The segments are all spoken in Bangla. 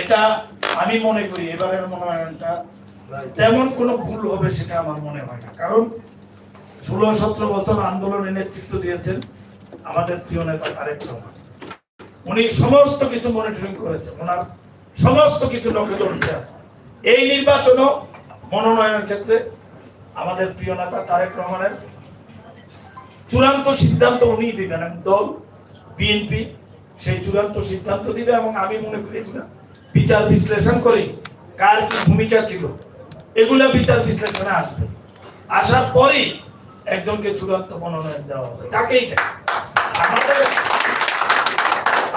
এটা আমি মনে করি এবারের মনোনয়নটা তেমন কোনো ভুল হবে সেটা আমার মনে হয় না। কারণ ষোলো সতেরো বছর আন্দোলনে নেতৃত্ব দিয়েছেন আমাদের প্রিয় নেতা তারেক রহমান। উনি সমস্ত কিছু মনিটরিং করেছেন, ওনার সমস্ত কিছু নজরদারিতে আছে। এই নির্বাচনও মনোনয়নের ক্ষেত্রে আমাদের প্রিয় নেতা তারেক রহমানের চূড়ান্ত সিদ্ধান্ত উনি দিবেন দল বিএনপি সেই চূড়ান্ত সিদ্ধান্ত দিবে এবং আমি মনে করি এগুলা বিচার বিশ্লেষণ করে, কার কি ভূমিকা ছিল, এগুলা বিচার বিশ্লেষণে আসবে। আসার পরেই একজনকে চূড়ান্ত মনোনয়ন দেওয়া হবে দেয়। আমাদের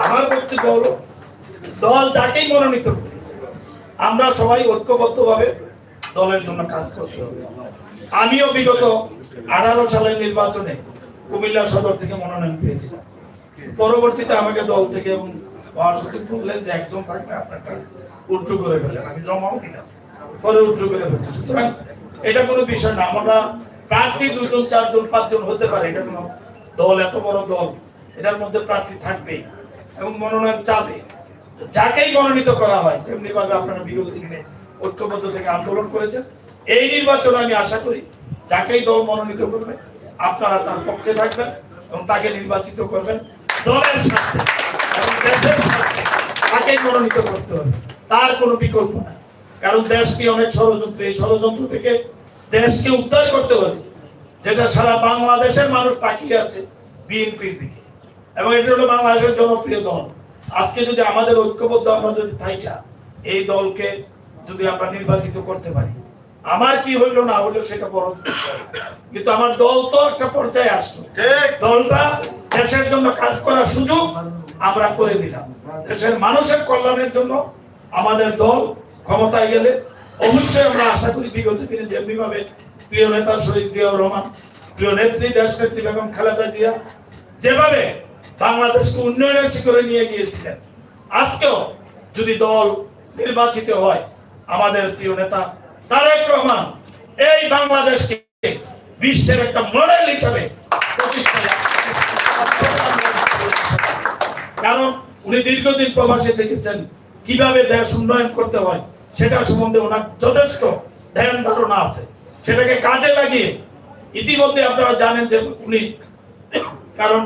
আমার বক্তব্য হলো, দল যাকেই মনোনীত আমরা সবাই ঐক্যবদ্ধভাবে দলের জন্য কাজ করতে হবে। আমিও বিগত আঠারো সালের নির্বাচনে কুমিল্লা সদর থেকে মনোনয়ন পেয়েছিলাম। পরবর্তীতে আমাকে দল থেকে এবং মহাসচিব বললেন যে একজন থাকবে আপনারটা করে ফেলেন আমি জমাও পরে করে সুতরাং এটা কোনো বিষয় না। আমরা প্রার্থী দুজন, চারজন, পাঁচজন হতে পারে। এটা দল, এত বড় দল, এটার মধ্যে প্রার্থী থাকবেই এবং মনোনয়ন চাবে। যাকেই মনোনীত করা হয় তেমনি ভাবে আপনারা বিগত দিনে ঐক্যবদ্ধ থেকে আন্দোলন করেছেন। এই নির্বাচনে আমি আশা করি যাকেই দল মনোনীত করবে, আপনারা তার পক্ষে থাকবেন এবং তাকে নির্বাচিত করবেন দলের দেশের তাকেই মনোনীত করতে হবে। তার কোনো বিকল্প নাই। কারণ দেশকে অনেক ষড়যন্ত্র এই ষড়যন্ত্র থেকে দেশকে উদ্ধার করতে হবে যেটা সারা বাংলাদেশের মানুষ তাকিয়ে আছে বিএনপির দিকে। এবং এটা হলো বাংলাদেশের জনপ্রিয় দল। আজকে যদি আমাদের ঐক্যবদ্ধ আমরা যদি থাইকা এই দলকে যদি আমরা নির্বাচিত করতে পারি আমার কি হইল না হইল সেটা বড় কিন্তু আমার দল তো একটা পর্যায়ে আসলো। দলটা দেশের জন্য কাজ করার সুযোগ আমরা করে দিলাম দেশের মানুষের কল্যাণের জন্য আমাদের দল ক্ষমতায় গেলে অবশ্যই আমরা আশা করি বিগত দিনে যেমনি ভাবে প্রিয় নেতা শহীদ জিয়াউর রহমান, প্রিয় নেত্রী দেশ নেত্রী বেগম খালেদা জিয়া, যেভাবে বাংলাদেশকে উন্নয়নের শিখরে নিয়ে গিয়েছিলেন, আজকেও যদি দল নির্বাচিত হয়, আমাদের প্রিয় নেতা তারেক রহমান এই বাংলাদেশকে বিশ্বের একটা মডেল হিসাবে কারণ উনি দীর্ঘদিন প্রবাসে থেকেছেন কীভাবে দেশ উন্নয়ন করতে হয়, সেটা সম্বন্ধে ওনার যথেষ্ট ধ্যান ধারণা আছে। সেটাকে কাজে লাগিয়ে ইতিমধ্যে আপনারা জানেন যে উনি, কারণ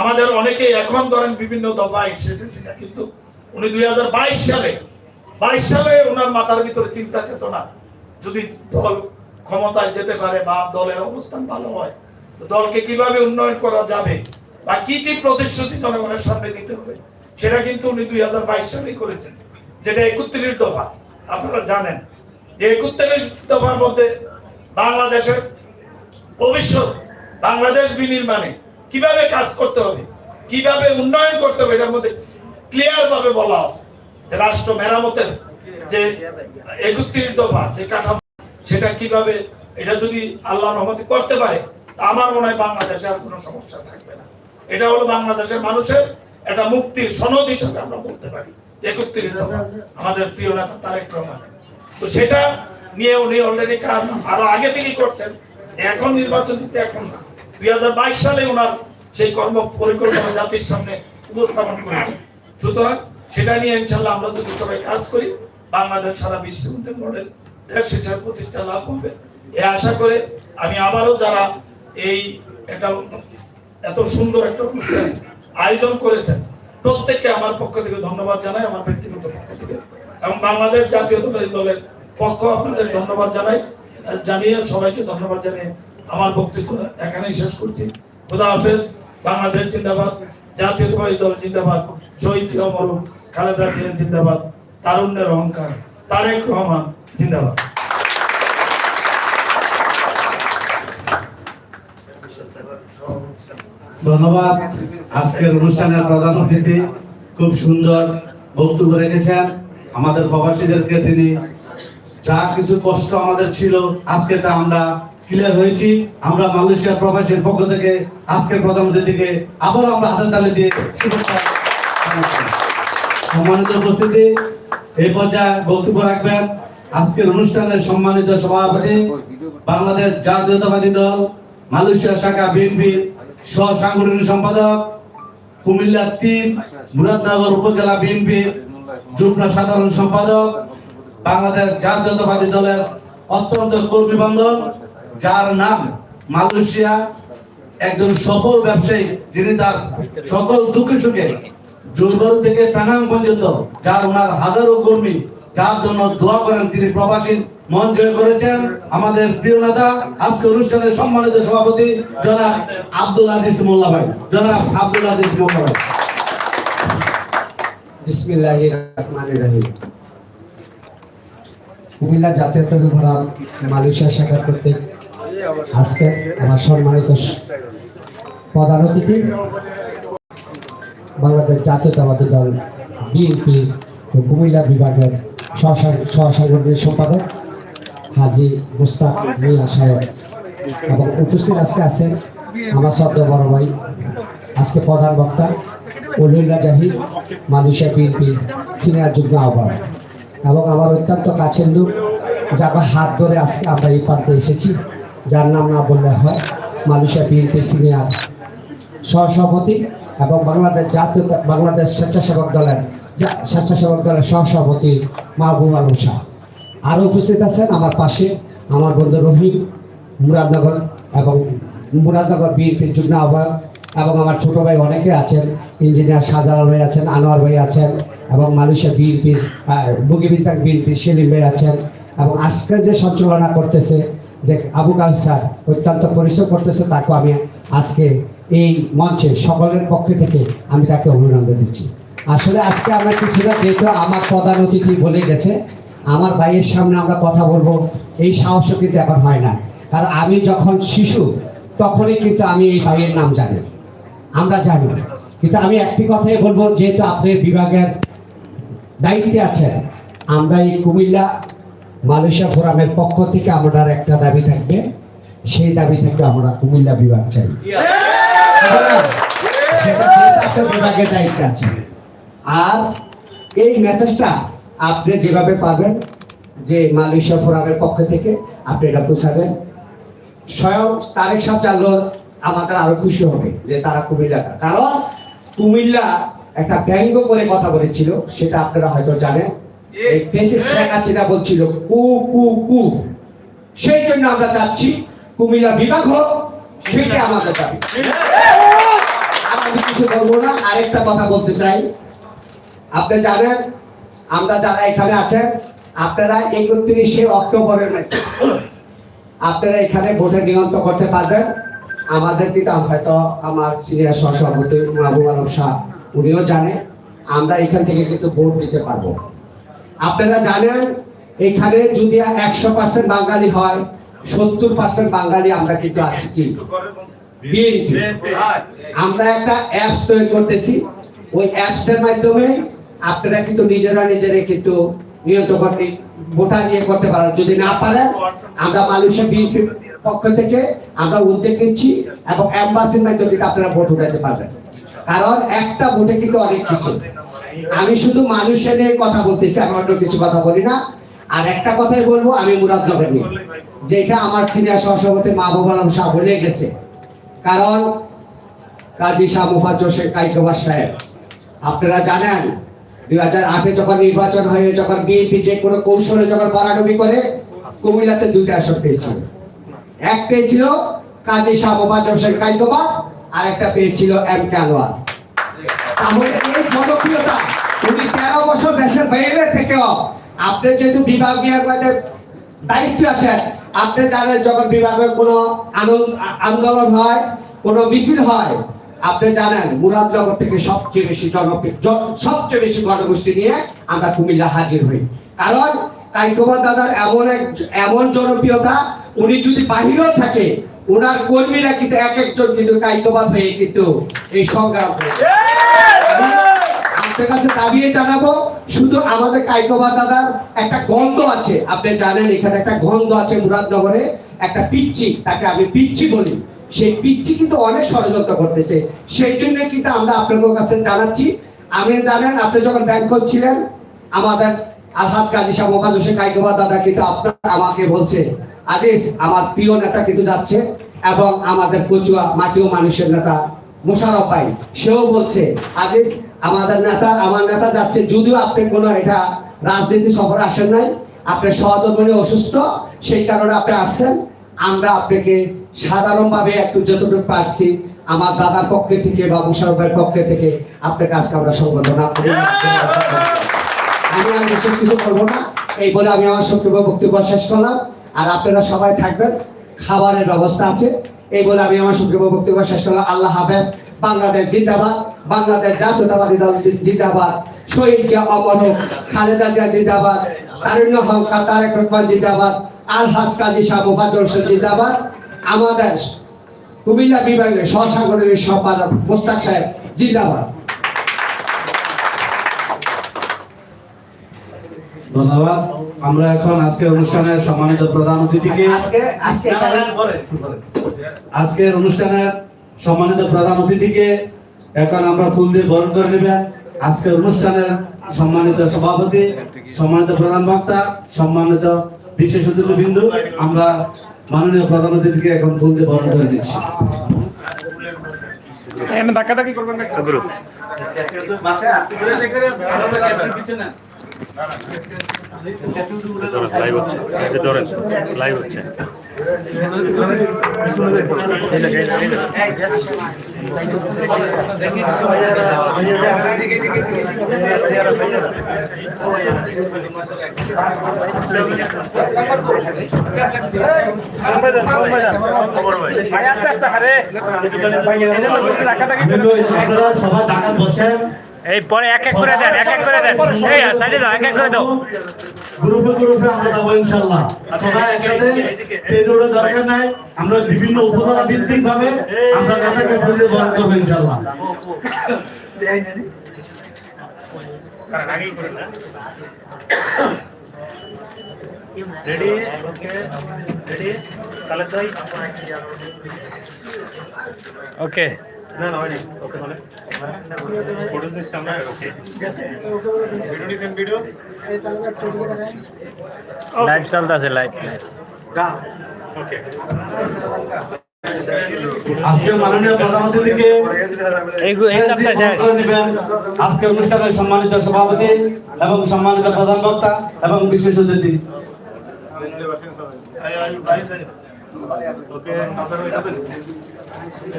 আমাদের অনেকে এখন ধরেন বিভিন্ন দফায় সেটা সেটা কিন্তু উনি দুই হাজার বাইশ সালে বাইশ সালে ওনার মাথার ভিতরে চিন্তা চেতনা, যদি দল ক্ষমতায় যেতে পারে বা দলের অবস্থান ভালো হয় দলকে কীভাবে উন্নয়ন করা যাবে বা কি কি প্রতিশ্রুতি জনগণের সামনে দিতে হবে, সেটা কিন্তু উনি দুই হাজার বাইশ সালে করেছেন, যেটা একত্রিশ দফা। আপনারা জানেন যে একত্রিশ দফার মধ্যে বাংলাদেশের ভবিষ্যৎ, বাংলাদেশ বিনির্মাণে কীভাবে কাজ করতে হবে, কীভাবে উন্নয়ন করতে হবে, এটার মধ্যে ক্লিয়ার ভাবে বলা আছে। যে রাষ্ট্র মেরামতের যে একত্রিশ দফা, যে কাঠামো, সেটা কীভাবে, এটা যদি আল্লাহ রহমতি করতে পারে আমার মনে হয় বাংলাদেশে আর কোনো সমস্যা থাকবে না। এটা হলো বাংলাদেশের মানুষের একটা মুক্তির সনদ হিসাবে আমরা বলতে পারি। একত্রিশ আমাদের প্রিয় নেতা তারেক রহমান। তো সেটা নিয়ে উনি অলরেডি কাজ আরও আগে থেকেই করছেন। এখন নির্বাচন দিচ্ছে এখন না। দুই হাজার বাইশ সালে ওনার সেই কর্ম পরিকল্পনা জাতির সামনে উপস্থাপন করেছেন সুতরাং সেটা নিয়ে ইনশাল্লাহ আমরা যদি সবাই কাজ করি বাংলাদেশ সারা বিশ্বের মধ্যে মডেল দেশ হিসাবে প্রতিষ্ঠা লাভ হবে। এ আশা করে আমি আবারও যারা এই একটা এত সুন্দর একটা অনুষ্ঠান আয়োজন করেছেন। প্রত্যেককে আমার পক্ষ থেকে ধন্যবাদ জানাই, আমার ব্যক্তিগত পক্ষ থেকে। এবং বাংলাদেশ জাতীয়তাবাদী দলের পক্ষ আপনাদের ধন্যবাদ জানাই জানিয়ে সবাইকে ধন্যবাদ জানিয়ে আমার বক্তব্য এখানেই শেষ করছি। খোদা হাফেজ, বাংলাদেশ জিন্দাবাদ, জাতীয়তাবাদী দল জিন্দাবাদ, শহীদ জিয়া মরুম খালেদা জিয়া জিন্দাবাদ, তারুণ্যের অহংকার, তারেক রহমান জিন্দাবাদ। ধন্যবাদ। আজকের অনুষ্ঠানের প্রধান অতিথি খুব সুন্দর বক্তব্য রেখেছেন। আমাদের প্রবাসীদেরকে তিনি যা কিছু কষ্ট আমাদের ছিল, আজকে তা আমরা ক্লিয়ার হয়েছি। আমরা মালয়েশিয়ার প্রবাসীর পক্ষ থেকে আজকের প্রধান অতিথিকে আবার আমরা হাতে তালে দিয়ে সম্মানিত উপস্থিতি, এই পর্যায়ে বক্তব্য রাখবেন আজকের অনুষ্ঠানের সম্মানিত সভাপতি বাংলাদেশ জাতীয়তাবাদী দল, মালয়েশিয়া শাখা বিএনপি সহ সাংগঠনিক সম্পাদক, কুমিল্লা তিন, মুরাদনগর উপজেলা বিএনপি, যুগ্ম সাধারণ সম্পাদক, বাংলাদেশ জাতীয়তাবাদী দলের অত্যন্ত কর্মী বান্ধব যার নাম মালয়েশিয়া। একজন সফল ব্যবসায়ী, যিনি তার সকল দুঃখে সুখে জুলবর থেকে প্যানাং পর্যন্ত, যার ওনার হাজারো কর্মী যার জন্য দোয়া করেন তিনি প্রবাসী মন জয় করেছেন। আমাদের প্রিয় নেতা, আজকে অনুষ্ঠানের সম্মানিত সভাপতি জনাব আব্দুল আজিজ মোল্লা ভাই। জনাব আব্দুল আজিজ মোল্লা ভাই। কুমিল্লা জাতীয়তাবাদী ফোরাম মালয়েশিয়া শাখা কর্তৃক আজকে আমার সম্মানিত প্রধান অতিথি, বাংলাদেশ জাতীয়তাবাদী দল, বিএনপি কুমিল্লা বিভাগের সহসা- সম্পাদক হাজি মুস্তাক সাহেব। এবং উপস্থিত আজকে আছেন আমার শ্রদ্ধ বড় ভাই, আজকে প্রধান বক্তা উল্লুল্লাহ জাহিদ মালয়েশিয়া বিএনপি সিনিয়র যুগ্ম আহ্বায়ক। এবং আমার অত্যন্ত কাছের লোক যাকে হাত ধরে আজকে আমরা এই প্রান্তে এসেছি, যার নাম না বললে হয় মালয়েশিয়া বিএনপি সিনিয়র সহসভাপতি এবং বাংলাদেশ জাতীয় বাংলাদেশ স্বেচ্ছাসেবক দলের স্বেচ্ছাসেবক দলের সহসভাপতি মাহবুব আলম শাহ। আরও উপস্থিত আছেন আমার পাশে আমার বন্ধু রহিম মুরাদনগর এবং মুরাদনগর বিএনপির যুগ্ম আহ্বায়ক এবং আমার ছোট ভাই অনেকে আছেন, ইঞ্জিনিয়ার শাহজালাল ভাই আছেন, আনোয়ার ভাই আছেন এবং মালয়েশিয়া বিএনপির বগিবিন্তাক বিএনপির সেলিম ভাই আছেন এবং আজকে যে সঞ্চালনা করতেছে, যে আবু কাউসার অত্যন্ত পরিশ্রম করতেছে, তাকে আমি আজকে এই মঞ্চে সকলের পক্ষ থেকে আমি তাকে অভিনন্দন দিচ্ছি। আসলে আজকে আমরা কিছুটা যেহেতু আমার প্রধান অতিথি বলে গেছে আমার ভাইয়ের সামনে আমরা কথা বলব এই সাহসও কিন্তু এখন হয় না। কারণ আমি যখন শিশু তখনই কিন্তু আমি এই ভাইয়ের নাম জানি। আমরা জানি। কিন্তু আমি একটি কথাই বলব যেহেতু আপনি বিভাগের দায়িত্বে আছেন আমরা এই কুমিল্লা মালয়েশিয়া ফোরামের পক্ষ থেকে আমাদের একটা দাবি থাকবে। সেই দাবি থেকে আমরা কুমিল্লা বিভাগ চাই। সেটা বিভাগের দায়িত্বে আছে আর এই মেসেজটা আপনি যেভাবে পাবেন যে মালয়েশিয়া ফোরামের পক্ষ থেকে আপনি এটা পৌঁছাবেন। স্বয়ং তারেক সাহেব জানলো আমাদের আরও খুশি হবে যে তারা কুমিল্লা কারণ কুমিল্লা একটা ব্যঙ্গ করে কথা বলেছিল সেটা আপনারা হয়তো জানেন। এই ফেসিস শেখ হাসিনা বলছিল কু কু কু। সেই জন্য আমরা চাচ্ছি কুমিল্লা বিভাগ হোক সেটা আমাদের দাবি। আমি কিছু বলব না আরেকটা কথা বলতে চাই। আপনি জানেন, আমরা যারা এখানে আছেন, আপনারা একত্রিশে অক্টোবরের মধ্যে আপনারা এখানে ভোটে নিয়ন্ত্রণ করতে পারবেন। আমাদের আম- হয়তো আমার সিনিয়র সহসভাপতি মাহবুব আলম শাহ, উনিও জানে, আমরা এখান থেকে কিন্তু ভোট দিতে পারব। আপনারা জানেন, এখানে যদি একশো পার্সেন্ট বাঙালি হয়, সত্তর পার্সেন্ট বাঙালি আমরা কিন্তু আছি কি? আমরা একটা অ্যাপস তৈরি করতেছি। ওই অ্যাপস এর মাধ্যমে আপনারা কিন্তু নিজেরা নিজেরা কিন্তু নিয়ন্ত্রণ করতে ভোটার নিয়ে করতে পারেন। যদি না পারেন, আমরা মালয়েশিয়া বিএনপির পক্ষ থেকে আমরা উদ্যোগ নিচ্ছি এবং অ্যাম্বাসির মাধ্যমে কিন্তু আপনারা ভোট উঠাতে পারবেন। কারণ একটা ভোটে কিন্তু অনেক কিছু। আমি শুধু মানুষের নিয়ে কথা বলতেছি, আমি অন্য কিছু কথা বলি না। আর একটা কথাই বলব, আমি মুরাদনগর নিয়ে যেটা আমার সিনিয়র সহসভাপতি মাহবুব আলম শাহ বলে গেছে। কারণ কাজী শাহ মুফাজ্জল শেখ কাইকোবার সাহেব, আপনারা জানেন দুই হাজার আটে যখন নির্বাচন হয়ে, যখন বিএনপি যে কোনো কৌশলে যখন বাড়াডুবি করে, কুমিল্লাতে দুইটা আসন পেয়েছিল। এক পেয়েছিল কাজী শাহ মুফাজ্জল শেখ কাইকোবা আর একটা পেয়েছিল এম কে আনোয়ার তাহলে এই জনপ্রিয়তা উনি তেরো বছর দেশের বাইরে থেকেও আপনি যেহেতু বিভাগীয় দায়িত্ব আছেন, আপনি জানেন যখন বিভাগের কোনো আন্দোলন হয়, কোনো মিছিল হয় আপনি জানেন, মুরাদনগর থেকে সবচেয়ে বেশি জনপ্রিয় সবচেয়ে বেশি গণগোষ্ঠী নিয়ে আমরা কুমিল্লা হাজির হই। কারণ কাইকোবার দাদার এমন এক এমন জনপ্রিয়তা, উনি যদি বাহিরেও থাকে, ওনার কর্মীরা কিন্তু এক একজন কিন্তু কাইকোবাদ হয়ে কিন্তু এই সংগ্রাম আপনার কাছে দাবিয়ে জানাব, শুধু আমাদের কাইকোবা দাদার একটা গন্ধ আছে। আপনি জানেন, এখানে একটা গন্ধ আছে মুরাদনগরে, একটা পিচ্ছি তাকে আমি পিচ্ছি বলি। সেই পিচ্ছি কিন্তু অনেক ষড়যন্ত্র করতেছে। সেই জন্য কিন্তু আমরা আপনাদের কাছে জানাচ্ছি। আপনি জানেন, আপনি যখন ব্যাংক ছিলেন, আমাদের আলহাজ কাজী সাহেব মোকাজ হোসেন কাইকোবা দাদা কিন্তু আপনার আমাকে বলছে আজিজ আমার প্রিয় নেতা কিন্তু যাচ্ছে এবং আমাদের কচুয়া মাটি ও মানুষের নেতা মোশারফ ভাই। সেও বলছে আজিজ আমাদের নেতা, আমার নেতা যাচ্ছে, যদিও আপনি কোনো এটা রাজনীতি সফরে আসেন নাই, আপনি সহধর্মী অসুস্থ, সেই কারণে আপনি আসছেন। আমরা আপনাকে সাধারণভাবে একটু যতটুকু পারছি, আমার দাদার পক্ষে থেকে বা মুশারফের পক্ষে থেকে আপনাকে আজকে আমরা করি। আমি আর বিশেষ কিছু করব না। এই বলে আমি আমার সক্রিয় বক্তব্য শেষ করলাম। আর আপনারা সবাই থাকবেন, খাবারের ব্যবস্থা আছে। এই বলে আমি আমার সক্রিয় বক্তব্য শেষ করলাম। আল্লাহ হাফেজ। বাংলাদেশ জিন্দাবাদ। বাংলাদেশ জাতীয়তাবাদী দল জিন্দাবাদ। শহীদ জিয়া অমর হোক খালেদা জিয়া জিন্দাবাদ। তারুণ্য হক, তারেক রহমান জিন্দাবাদ। আলহাজ কাজী শাহ হোসেন জিন্দাবাদ। আমাদের কুমিল্লা বিভাগের সহসাংগঠনিক সম্পাদক মোস্তাক সাহেব জিন্দাবাদ। ধন্যবাদ। আমরা এখন আজকের অনুষ্ঠানের সম্মানিত প্রধান অতিথিকে আজকে আজকে আজকের অনুষ্ঠানের সম্মানিত প্রধান অতিথিকে এখন আমরা ফুল দিয়ে বরণ করে নেবেন আজকের অনুষ্ঠানের সম্মানিত সভাপতি সম্মানিত প্রধান বক্তা সম্মানিত বিশেষ অতিথিবৃন্দ আমরা মাননীয় প্রধান অতিথিকে এখন ফুল দিয়ে বরণ করে দিচ্ছি। ধাক্কা ধাক্কি করবেন না লাইভ হচ্ছে এটা ধরেন লাইভ হচ্ছে ঢাকা বসেন এই পরে এক এক করে দেন এক এক করে দেন। এই সাইডে দাও এক এক করে দাও। গ্রুপে গ্রুপে আমরা যাব ইনশাল্লাহ সবাই একসাথে পেজ ওঠার দরকার নাই। আমরা বিভিন্ন উপজেলা ভিত্তিক ভাবে আমরা নেতাকে খুঁজে বরণ করব ইনশাল্লাহ রেডি ওকে রেডি তাহলে ওকে না না হয়নি। ওকে মানে ফটোস নিচ্ছি আমরা ওকে। ভিডিও নিছেন ভিডিও লাইভ চলতেছে লাইভ লাইভ ওকে। আজকে মাননীয় আজকে অনুষ্ঠানের সম্মানিত সভাপতি এবং সম্মানিত প্রধান বক্তা এবং বিশেষ অতিথি। ওকে আপনারা হয়ে যাবেন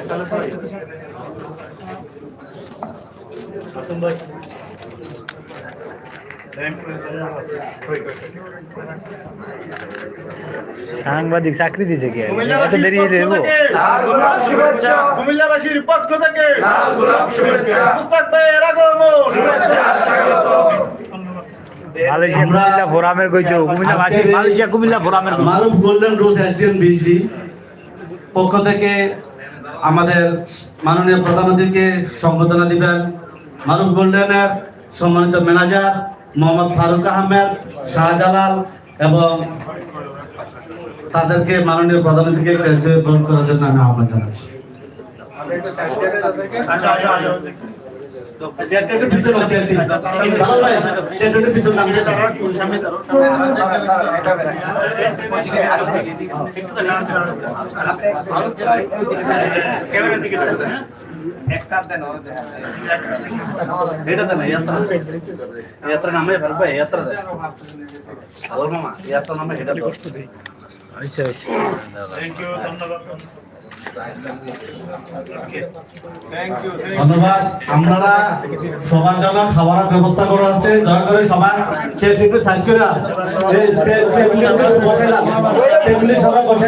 তাহলে তো আসুন ভাই সাংবাদিক চাকরি দিছে কি? এত দেরি রেবো কুমিল্লাবাসীর পক্ষ থেকে। মুস্তাক ভাইয়ের আগমন। মালয়েশিয়া কুমিল্লা ফোরামের কইতো কুমিল্লা বাসী মালয়েশিয়া কুমিল্লা ফোরামের মারুফ গোল্ডেন রোজ এসডিএম পক্ষ থেকে আমাদের মাননীয় প্রধান অতিথিকে সম্বোধনা দিবেন। মারুফ গোল্ডেনের সম্মানিত ম্যানেজার মোহাম্মদ ফারুক আহমেদ, শাহজালাল এবং তাদেরকে মাননীয় প্রধান অতিথিকে গ্রহণ করার জন্য আমি আহ্বান জানাচ্ছি। একটু ধন্যবাদ ধন্যবাদ আপনারা সবার জন্য খাবারের ব্যবস্থা করা আছে দয়া করে সবার টেবিল টেবিলে সবাই বসাইলাম